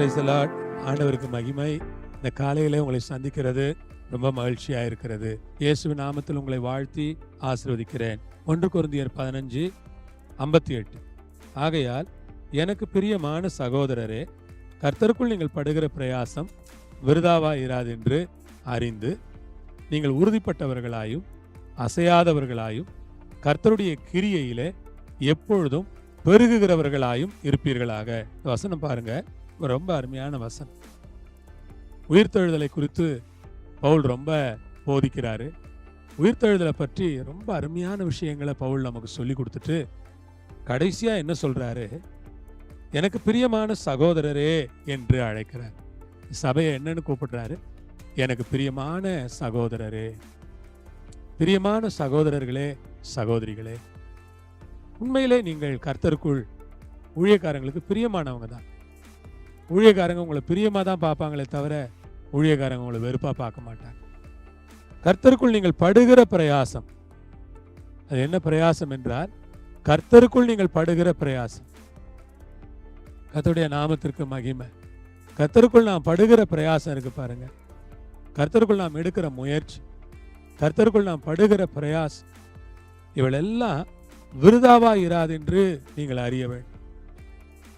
பிரைசலாட் ஆண்டவருக்கு மகிமை. இந்த காலையில் உங்களை சந்திக்கிறது ரொம்ப மகிழ்ச்சியாக இருக்கிறது. இயேசுவின் நாமத்தில் உங்களை வாழ்த்தி ஆசிர்வதிக்கிறேன். ஒன்று குருந்தியர் பதினஞ்சு ஐம்பத்தி எட்டு. ஆகையால் எனக்கு பிரியமான சகோதரரே கர்த்தருக்குள் நீங்கள் படுகிற பிரயாசம் விருதாவா இராதென்று அறிந்து நீங்கள் உறுதிப்பட்டவர்களாயும் அசையாதவர்களாயும் கர்த்தருடைய கிரியையிலே எப்பொழுதும் பெருகுகிறவர்களாயும் இருப்பீர்களாக. வசனம் பாருங்கள் ரொம்ப அருமையான வசனம். உயிர்த்தெழுதலை குறித்து பவுல் ரொம்ப போதிக்கிறாரு. உயிர்த்தெழுதலை பற்றி ரொம்ப அருமையான விஷயங்களை பவுல் நமக்கு சொல்லி கொடுத்துட்டு கடைசியா என்ன சொல்றாரு? எனக்கு பிரியமான சகோதரரே என்று அழைக்கிறார். சபையை என்னன்னு கூப்பிடுறாரு? எனக்கு பிரியமான சகோதரரே பிரியமான சகோதரர்களே சகோதரிகளே உண்மையிலே நீங்கள் கர்த்தருக்குள் ஊழியக்காரங்களுக்கு பிரியமானவங்க தான். ஊழியக்காரங்க உங்களை பிரியமாக தான் பார்ப்பாங்களே தவிர ஊழியக்காரங்க உங்களை வெறுப்பாக பார்க்க மாட்டாங்க. கர்த்தருக்குள் நீங்கள் படுகிற பிரயாசம். அது என்ன பிரயாசம் என்றால் கர்த்தருக்குள் நீங்கள் படுகிற பிரயாசம். கர்த்தருடைய நாமத்திற்கு மகிமை. கர்த்தருக்குள் நாம் படுகிற பிரயாசம் இருக்கு பாருங்க. கர்த்தருக்குள் நாம் எடுக்கிற முயற்சி. கர்த்தருக்குள் நாம் படுகிற பிரயாசம். இவளெல்லாம் விருதாவா இராது என்று நீங்கள் அறிய வேண்டும்.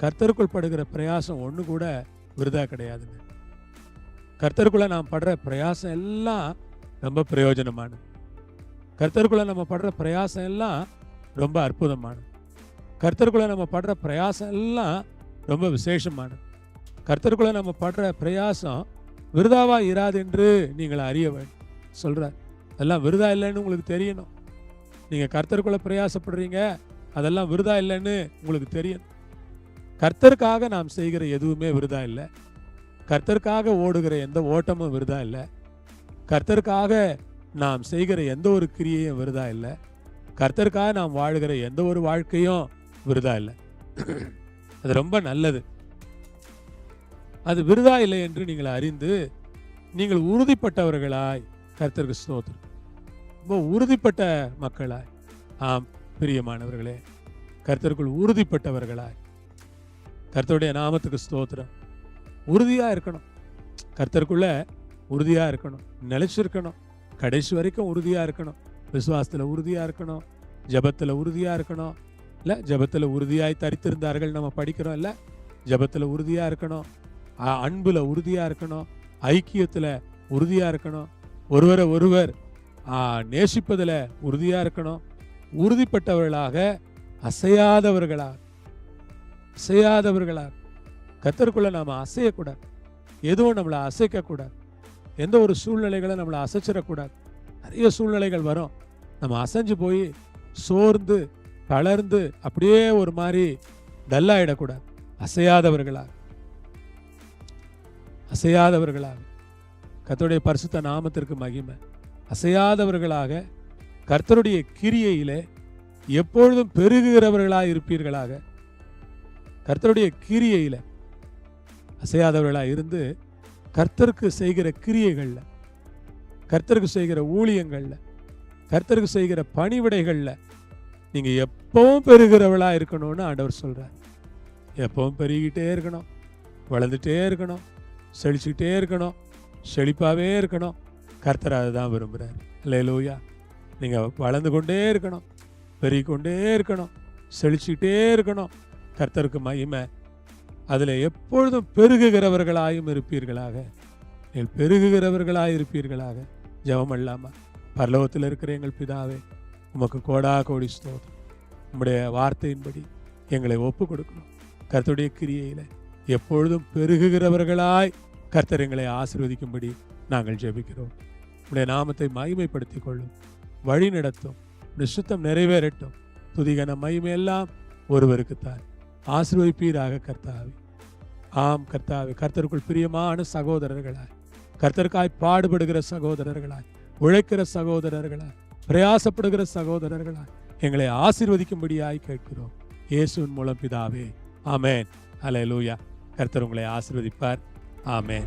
கர்த்தருக்குள் படுகிற பிரயாசம் ஒன்று கூட விருதா கிடையாதுங்க. கர்த்தருக்குள்ளே நாம் படுற பிரயாசம் எல்லாம் ரொம்ப பிரயோஜனமானது. கர்த்தருக்குள்ளே நம்ம படுற பிரயாசம் எல்லாம் ரொம்ப அற்புதமானது. கர்த்தருக்குள்ளே நம்ம படுற பிரயாசம் எல்லாம் ரொம்ப விசேஷமானது. கர்த்தருக்குள்ளே நம்ம படுற பிரயாசம் விருதாவாக இராது என்று நீங்கள் அறிய வேண்டும். சொல்கிறார் அதெல்லாம் விருதா இல்லைன்னு உங்களுக்கு தெரியணும். நீங்கள் கர்த்தருக்குள்ளே பிரயாசப்படுறீங்க அதெல்லாம் விருதா இல்லைன்னு உங்களுக்கு தெரியணும். கர்த்தருக்காக நாம் செய்கிற எதுவுமே விருதா இல்லை. கர்த்தருக்காக ஓடுகிற எந்த ஓட்டமும் விருதா இல்லை. கர்த்தருக்காக நாம் செய்கிற எந்த ஒரு கிரியையும் விருதா இல்லை. கர்த்தருக்காக நாம் வாழ்கிற எந்த ஒரு வாழ்க்கையும் விருதா இல்லை. அது ரொம்ப நல்லது. அது விருதா இல்லை என்று நீங்கள் அறிந்து நீங்கள் உறுதிப்பட்டவர்களாய் கர்த்தருக்கு ஸ்தோத்திரம். ரொம்ப உறுதிப்பட்ட மக்களாய். ஆம் பிரியமானவர்களே கர்த்தருக்குள் உறுதிப்பட்டவர்களாய். கர்த்தருடைய நாமத்துக்கு ஸ்தோத்திரம். உறுதியாக இருக்கணும். கர்த்தருக்குள்ள உறுதியாக இருக்கணும். நிலைச்சிருக்கணும். கடைசி வரைக்கும் உறுதியாக இருக்கணும். விசுவாசத்தில் உறுதியாக இருக்கணும். ஜபத்தில் உறுதியாக இருக்கணும். இல்லை ஜபத்தில் உறுதியாய் தரித்திருந்தார்கள் நம்ம படிக்கிறோம். இல்லை ஜபத்தில் உறுதியாக இருக்கணும். அன்பில் உறுதியாக இருக்கணும். ஐக்கியத்தில் உறுதியாக இருக்கணும். ஒருவரை ஒருவர் ஆ, உறுதியாக இருக்கணும். உறுதிப்பட்டவர்களாக அசையாதவர்களாக அசையாதவர்களாக கத்தருக்குள்ளே நாம அசையக்கூடாது. எதுவும் நம்மளை அசைக்கக்கூடாது. எந்த ஒரு சூழ்நிலைகளை நம்மளை அசைச்சிடக்கூடாது. நிறைய சூழ்நிலைகள் வரும். நம்ம அசைஞ்சு போய் சோர்ந்து தளர்ந்து அப்படியே ஒரு மாதிரி டல்லாயிடக்கூடாது. அசையாதவர்களாக அசையாதவர்களாக. கர்த்தருடைய பரிசுத்த நாமத்திற்கு மகிமை. அசையாதவர்களாக கர்த்தருடைய கிரியையிலே எப்பொழுதும் பெருகுகிறவர்களாக இருப்பீர்களாக கர்த்தருடைய கிரியையில அசையாதவர்களாக இருந்து கர்த்தருக்கு செய்கிற கிரியைகள்ல கர்த்தருக்கு செய்கிற ஊழியங்கள்ல கர்த்தருக்கு செய்கிற பணிவிடைகளில் நீங்க எப்பவும் பெருகிறவளா இருக்கணும்னு ஆண்டவர் சொல்கிறார் எப்பவும் பெருகிட்டே இருக்கணும் வளர்ந்துட்டே இருக்கணும் செழிச்சுக்கிட்டே இருக்கணும் செழிப்பாவே இருக்கணும். கர்த்தர் அதை தான் விரும்புகிறார் லூயா நீங்க வளர்ந்து கொண்டே இருக்கணும் பெருகிக்கொண்டே இருக்கணும் செழிச்சுக்கிட்டே இருக்கணும். கர்த்தருக்கு மகிமை. அதில் எப்பொழுதும் பெருகுகிறவர்களாயும் இருப்பீர்களாக. நீங்கள் பெருகுகிறவர்களாக இருப்பீர்களாக. ஜெபம் இல்லாமல் பரலோகத்தில் இருக்கிற எங்கள் பிதாவே உமக்கு கோடா கோடி ஸ்தோதம் உம்முடைய வார்த்தையின்படி எங்களை ஒப்பு கொடுக்கணும் கர்த்தருடைய கிரியையில் எப்பொழுதும் பெருகுகிறவர்களாய் கர்த்தர் எங்களை ஆசீர்வதிக்கும்படி நாங்கள் ஜெபிக்கிறோம். உடைய நாமத்தை மகிமைப்படுத்தி கொள்ளும். வழி நடத்தும் நிசுத்தம் நிறைவேறட்டும். துதிகன மகிமையெல்லாம் ஒருவருக்குத்தான். ஆசிர்வதிப்பீராக கர்த்தாவே. ஆம் கர்த்தாவே கர்த்தருக்குள் பிரியமான சகோதரர்களாய் கர்த்தருக்காய் பாடுபடுகிற சகோதரர்களாய் உழைக்கிற சகோதரர்களாய் பிரயாசப்படுகிற சகோதரர்களாய் எங்களை ஆசிர்வதிக்கும்படியாய் கேட்கிறோம். இயேசுவின் மூலம் பிதாவே ஆமென். லூயா கர்த்தர் உங்களை ஆசிர்வதிப்பார். ஆமேன்.